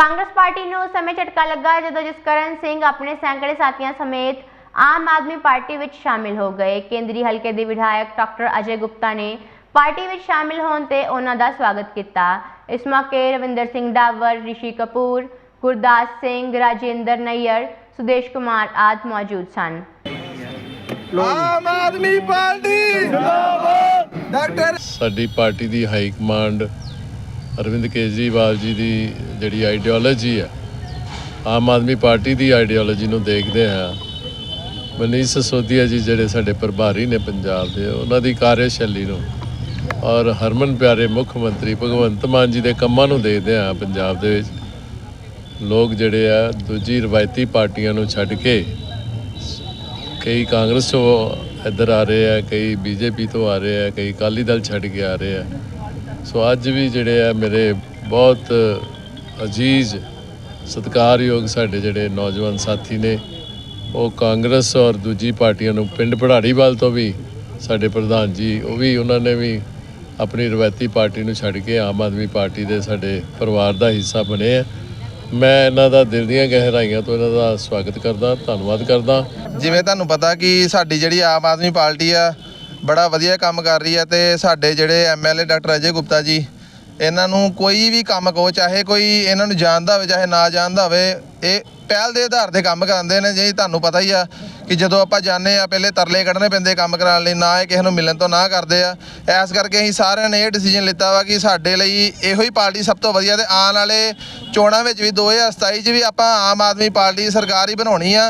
Congress party ਨੂੰ ਉਸ ਸਮੇਂ ਝਟਕਾ ਲੱਗਾ ਜਦੋਂ ਜਸਕਰਨ ਸਿੰਘ ਆਪਣੇ ਸੈਂਕੜੇ ਸਾਥੀਆਂ ਸਮੇਤ ਆਮ ਆਦਮੀ ਪਾਰਟੀ ਵਿੱਚ ਸ਼ਾਮਿਲ ਹੋ ਗਏ। ਕੇਂਦਰੀ ਹਲਕੇ ਦੇ ਵਿਧਾਇਕ ਡਾਕਟਰ ਅਜੇ ਗੁਪਤਾ ਨੇ ਪਾਰਟੀ ਵਿੱਚ ਸ਼ਾਮਿਲ ਹੋਣ ਤੇ ਉਹਨਾਂ ਦਾ ਸਵਾਗਤ ਕੀਤਾ। ਇਸ ਮੌਕੇ ਰਵਿੰਦਰ ਸਿੰਘ ਡਾਵਰ ਰਿਸ਼ੀ ਕਪੂਰ ਗੁਰਦਾਸ ਸਿੰਘ ਰਾਜਿੰਦਰ ਨਈਅਰ ਸੁਦੇਸ਼ ਕੁਮਾਰ ਆਦਿ ਮੌਜੂਦ ਸਨ। ਆਮ ਆਦਮੀ ਪਾਰਟੀ ਜਿੰਦਾਬਾਦ। ਡਾਕਟਰ ਸਾਡੀ ਪਾਰਟੀ ਦੀ ਹਾਈ ਕਮਾਂਡ ਅਰਵਿੰਦ ਕੇਜਰੀਵਾਲ ਜੀ ਦੀ ਜਿਹੜੀ ਆਈਡੀਓਲੋਜੀ ਹੈ ਆਮ ਆਦਮੀ ਪਾਰਟੀ ਦੀ ਆਈਡੀਓਲੋਜੀ ਨੂੰ ਦੇਖਦੇ ਆ ਮਨੀਸ਼ ਸਸੋਦੀਆ ਜੀ ਜਿਹੜੇ ਸਾਡੇ ਪ੍ਰਭਾਰੀ ਨੇ ਪੰਜਾਬ ਦੇ, ਉਹਨਾਂ ਦੀ ਕਾਰਜਸ਼ੈਲੀ ਨੂੰ ਔਰ ਹਰਮਨ ਪਿਆਰੇ ਮੁੱਖ ਮੰਤਰੀ ਭਗਵੰਤ ਮਾਨ ਜੀ ਦੇ ਕੰਮਾਂ ਨੂੰ ਦੇਖਦੇ ਆ ਪੰਜਾਬ ਦੇ ਵਿੱਚ। ਲੋਕ ਜਿਹੜੇ ਆ, ਦੂਜੀ ਰਵਾਇਤੀ ਪਾਰਟੀਆਂ ਨੂੰ ਛੱਡ ਕੇ ਕਈ ਕਾਂਗਰਸ ਤੋਂ ਇੱਧਰ ਆ ਰਹੇ ਆ, ਕਈ ਬੀਜੇਪੀ ਤੋਂ ਆ ਰਹੇ ਆ, ਕਈ ਅਕਾਲੀ ਦਲ ਛੱਡ ਕੇ ਆ ਰਹੇ ਆ। ਸੋ ਅੱਜ ਵੀ ਜਿਹੜੇ ਆ ਮੇਰੇ ਬਹੁਤ ਅਜੀਜ਼, ਸਤਿਕਾਰਯੋਗ ਸਾਡੇ ਜਿਹੜੇ ਨੌਜਵਾਨ ਸਾਥੀ ਨੇ, ਉਹ ਕਾਂਗਰਸ ਔਰ ਦੂਜੀ ਪਾਰਟੀਆਂ ਨੂੰ ਪਿੰਡ ਪੜਾੜੀਵਾਲ ਤੋਂ ਵੀ ਸਾਡੇ ਪ੍ਰਧਾਨ ਜੀ, ਉਹ ਵੀ ਉਹਨਾਂ ਨੇ ਵੀ ਆਪਣੀ ਰਵਾਇਤੀ ਪਾਰਟੀ ਨੂੰ ਛੱਡ ਕੇ ਆਮ ਆਦਮੀ ਪਾਰਟੀ ਦੇ ਸਾਡੇ ਪਰਿਵਾਰ ਦਾ ਹਿੱਸਾ ਬਣੇ ਆ। ਮੈਂ ਇਹਨਾਂ ਦਾ ਦਿਲ ਦੀਆਂ ਗਹਿਰਾਈਆਂ ਤੋਂ ਇਹਨਾਂ ਦਾ ਸਵਾਗਤ ਕਰਦਾ, ਧੰਨਵਾਦ ਕਰਦਾ। ਜਿਵੇਂ ਤੁਹਾਨੂੰ ਪਤਾ ਕਿ ਸਾਡੀ ਜਿਹੜੀ ਆਮ ਆਦਮੀ ਪਾਰਟੀ ਆ ਬੜਾ ਵਧੀਆ ਕੰਮ ਕਰ ਰਹੀ ਹੈ ਤੇ ਸਾਡੇ ਜਿਹੜੇ ਐਮਐਲਏ ਡਾਕਟਰ ਅਜੇ ਗੁਪਤਾ ਜੀ, ਇਹਨਾਂ ਨੂੰ ਕੋਈ ਵੀ ਕੰਮ ਕਹੋ, ਚਾਹੇ ਕੋਈ ਇਹਨਾਂ ਨੂੰ ਜਾਣਦਾ ਹੋਵੇ, ਚਾਹੇ ਨਾ ਜਾਣਦਾ ਹੋਵੇ, ਇਹ ਪਹਿਲ ਦੇ ਆਧਾਰ ਤੇ ਕੰਮ ਕਰਾਉਂਦੇ ਨੇ ਜੀ, ਤੁਹਾਨੂੰ ਪਤਾ ਹੀ ਆ ਕਿ ਜਦੋਂ ਆਪਾਂ ਜਾਂਦੇ ਆ ਪਹਿਲੇ ਤਰਲੇ ਕੱਢਣੇ ਪੈਂਦੇ ਕੰਮ ਕਰਾਉਣ ਲਈ, ਨਾ ਇਹ ਕਿਸੇ ਨੂੰ ਮਿਲਣ ਤੋਂ ਨਾ ਕਰਦੇ ਆ। ਐਸ ਕਰਕੇ ਅਸੀਂ ਸਾਰਿਆਂ ਨੇ ਇਹ ਡਿਸੀਜਨ ਲਿੱਤਾ ਵਾ ਕਿ ਸਾਡੇ ਲਈ ਇਹੋ ਹੀ ਪਾਰਟੀ ਸਭ ਤੋਂ ਵਧੀਆ ਤੇ ਆਉਣ ਵਾਲੇ ਚੋਣਾਂ ਵਿੱਚ ਵੀ 2027 ਚ ਵੀ ਆਪਾਂ ਆਮ ਆਦਮੀ ਪਾਰਟੀ ਸਰਕਾਰ ਹੀ ਬਣਾਉਣੀ ਆ।